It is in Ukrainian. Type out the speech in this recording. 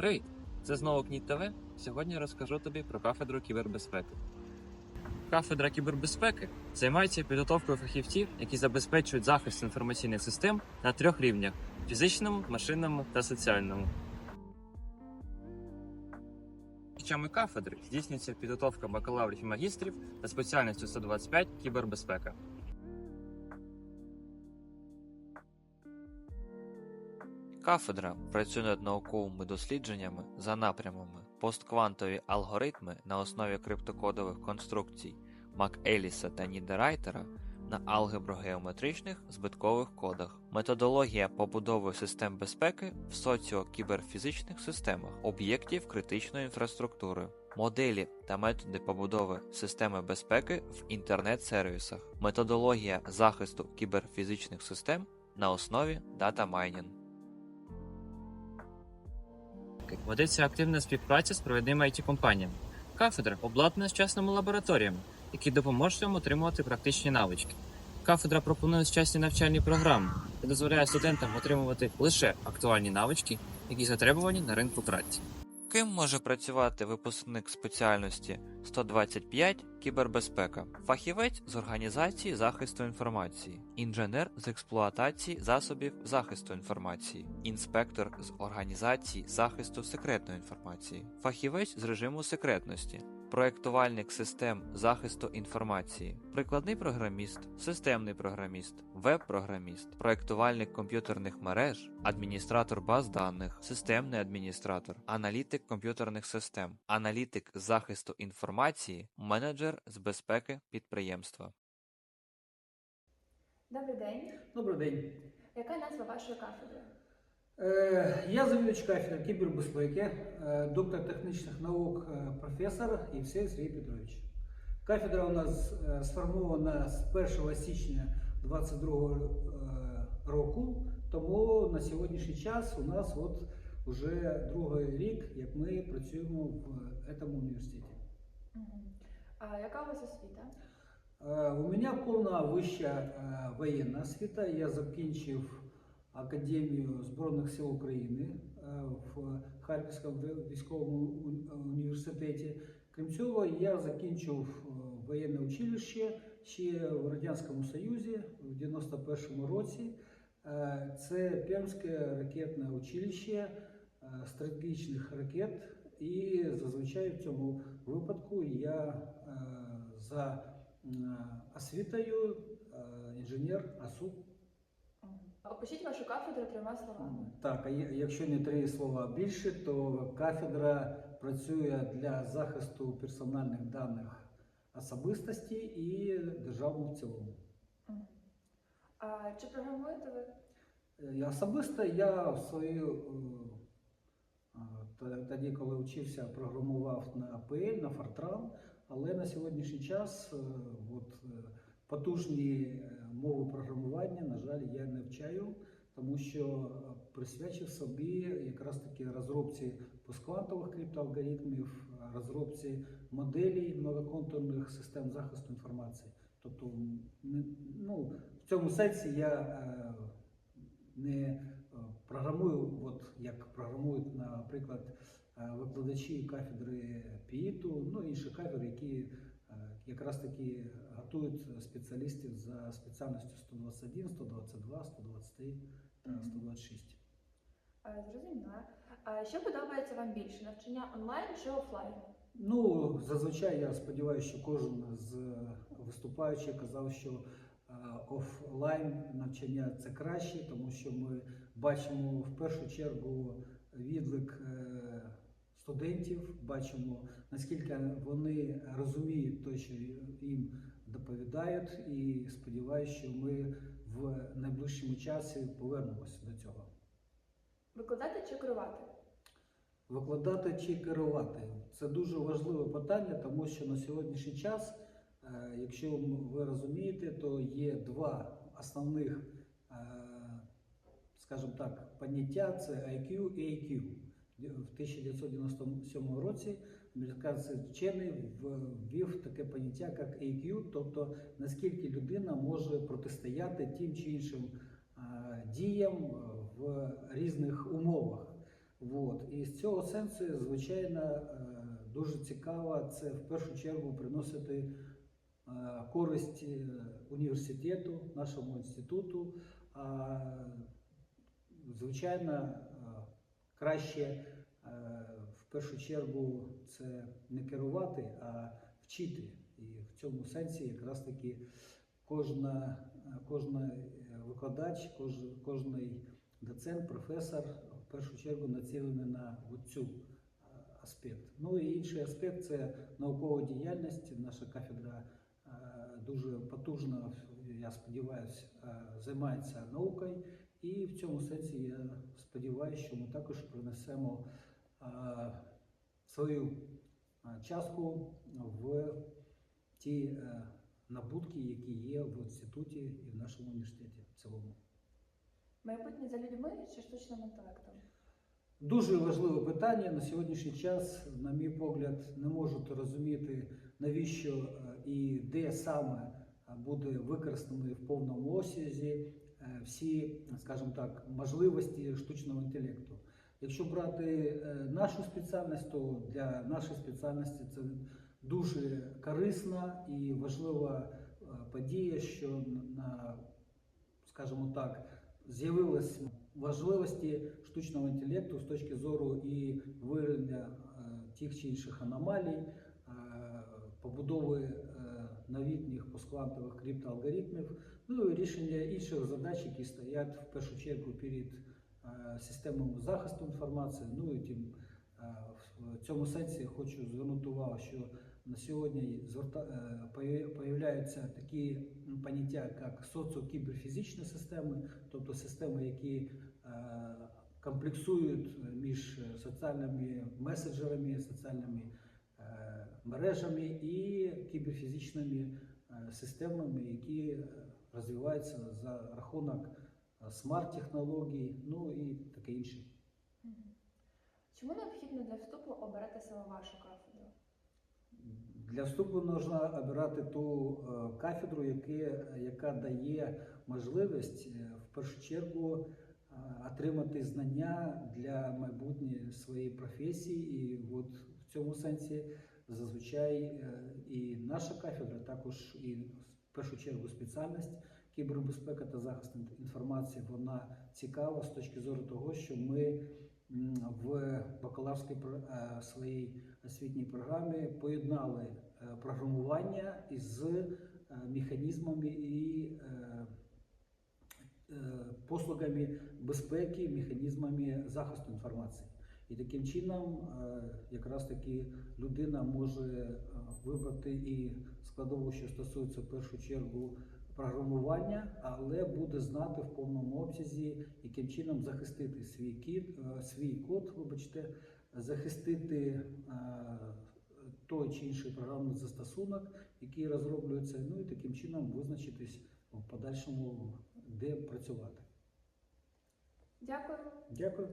Привіт! Це знову КНІТ ТВ. Сьогодні розкажу тобі про кафедру кібербезпеки. Кафедра кібербезпеки займається підготовкою фахівців, які забезпечують захист інформаційних систем на трьох рівнях: фізичному, машинному та соціальному. Фахівцями кафедри здійснюється підготовка бакалаврів і магістрів за спеціальністю 125 кібербезпека. Кафедра працює над науковими дослідженнями за напрямами постквантові алгоритми на основі криптокодових конструкцій МакЕліса та Нідерайтера на алгебро-геометричних збиткових кодах, методологія побудови систем безпеки в соціокіберфізичних системах об'єктів критичної інфраструктури, моделі та методи побудови системи безпеки в інтернет-сервісах, методологія захисту кіберфізичних систем на основі дата-майнінг. Ведеться активна співпраця з провідними it компаніями Кафедра обладнана сучасними лабораторіями, які допоможуть вам отримувати практичні навички. Кафедра пропонує сучасні навчальні програми де дозволяє студентам отримувати лише актуальні навички, які затребувані на ринку праці. Ким може працювати випускник спеціальності 125 кібербезпека, фахівець з організації захисту інформації, інженер з експлуатації засобів захисту інформації, інспектор з організації захисту секретної інформації, фахівець з режиму секретності, проєктувальник систем захисту інформації, прикладний програміст, системний програміст, веб-програміст, проєктувальник комп'ютерних мереж, адміністратор баз даних, системний адміністратор, аналітик комп'ютерних систем, аналітик захисту інформації, менеджер з безпеки підприємства. Добрий день. Добрий день. Яка назва вашої кафедри? Е, Я завідувач кафедри кібербезпеки, е, доктор технічних наук, е, професор Євсей Сергій Петрович. Кафедра у нас сформована з 1 січня 2022 е, року, тому на сьогоднішній час у нас от вже другий рік, як ми працюємо в цьому університеті. А яка у вас освіта? У мене повна вища воєнна освіта. Я закінчив Академію Збройних сил України е, в Харківському військовому університеті. Крім цього, я закінчив е, воєнне училище ще в Радянському Союзі в 91-му році. Е, Це Пермське ракетне училище стратегічних ракет. І зазвичай в цьому випадку я за освітою інженер АСУ. Опишіть вашу кафедру трьома словами. Так, а якщо не три слова більше, то кафедра працює для захисту персональних даних особистості і державного в цілому. А чи програмуєте ви? Е, Особисто я в свою е, т- тоді, коли вчився, програмував на APL, на Fortran, але на сьогоднішній час е, от, е, потужні е, мови програмування, на жаль, я не вчаю, тому що е, присвячив собі якраз таки розробці постквантових криптоалгоритмів, розробці моделей многоконтурних систем захисту інформації. Тобто, ну, в цьому сенсі я е, не програмую, от як програмують, наприклад, викладачі кафедри ПІТу, ну інші кафедри, які якраз таки готують спеціалістів за спеціальністю 121, 122, 123 та 126. Зрозуміло. А що подобається вам більше? Навчання онлайн чи офлайн? Ну, зазвичай я сподіваюся, що кожен з виступаючих казав, що офлайн навчання це краще, тому що ми бачимо в першу чергу відлик студентів, бачимо наскільки вони розуміють те, що їм доповідають, і сподіваюся, що ми в найближчому часі повернемося до цього. Викладати чи керувати? Викладати чи керувати це дуже важливе питання, тому що на сьогоднішній час, е, якщо ви розумієте, то є два основних, е, скажімо так, поняття: це IQ і AQ. В 1997 році американський вчений ввів таке поняття, як AQ, тобто наскільки людина може протистояти тим чи іншим діям в різних умовах. От. І з цього сенсу, звичайно, е, дуже цікаво це в першу чергу приносити е, користь е, університету, нашому інституту. Звичайно, краще е, в першу чергу це не керувати, а вчити. І в цьому сенсі якраз таки кожна, кожна викладач, кож, кожний доцент, професор в першу чергу націлений на цю аспект. Ну і інший аспект це наукова діяльність. Наша кафедра е, дуже потужно, я сподіваюся, займається наукою. І в цьому сенсі я сподіваюся, що ми також принесемо свою частку в ті е, набутки, які є в інституті і в нашому університеті в цілому. Майбутнє за людьми чи штучним інтелектом? Дуже важливе питання на сьогоднішній час, на мій погляд, не можуть розуміти, навіщо е, і де саме е, буде використаний в повному осязі всі, скажімо так, можливості штучного інтелекту. Якщо брати е, нашу спеціальність, то для нашої спеціальності це дуже корисна і важлива е, подія, що на, скажімо так, з'явилась важливості штучного інтелекту з точки зору і виявлення е, тих чи інших аномалій, е, побудови е, новітніх постквантових криптоалгоритмів, ну і рішення інших задач, які стоять в першу чергу перед е, системами захисту інформації. Ну і тим е, в цьому сенсі хочу звернути увагу, що на сьогодні появляються такі м, поняття, як соціокіберфізичні системи, тобто системи, які комплексують між соціальними меседжерами, соціальними мережами і кіберфізичними е, системами, які е, розвиваються за рахунок е, смарт-технологій, ну і таке інше. Чому необхідно для вступу обирати саме вашу кафедру? Для вступу потрібно обирати ту е, кафедру, яка дає можливість е, в першу чергу е, отримати знання для майбутньої своєї професії. І от цьому сенсі зазвичай е, і наша кафедра, також і в першу чергу спеціальність кібербезпека та захист інформації, вона цікава з точки зору того, що ми в бакалаврській е, своїй освітній програмі поєднали е, програмування із механізмами і послугами безпеки, механізмами захисту інформації. І таким чином е, якраз таки людина може е, вибрати і складову, що стосується в першу чергу програмування, але буде знати в повному обсязі, яким чином захистити свій кід, е, свій код, вибачте, захистити той чи інший програмний застосунок, який розроблюється, ну і таким чином визначитись в подальшому, де працювати. Дякую. Дякую.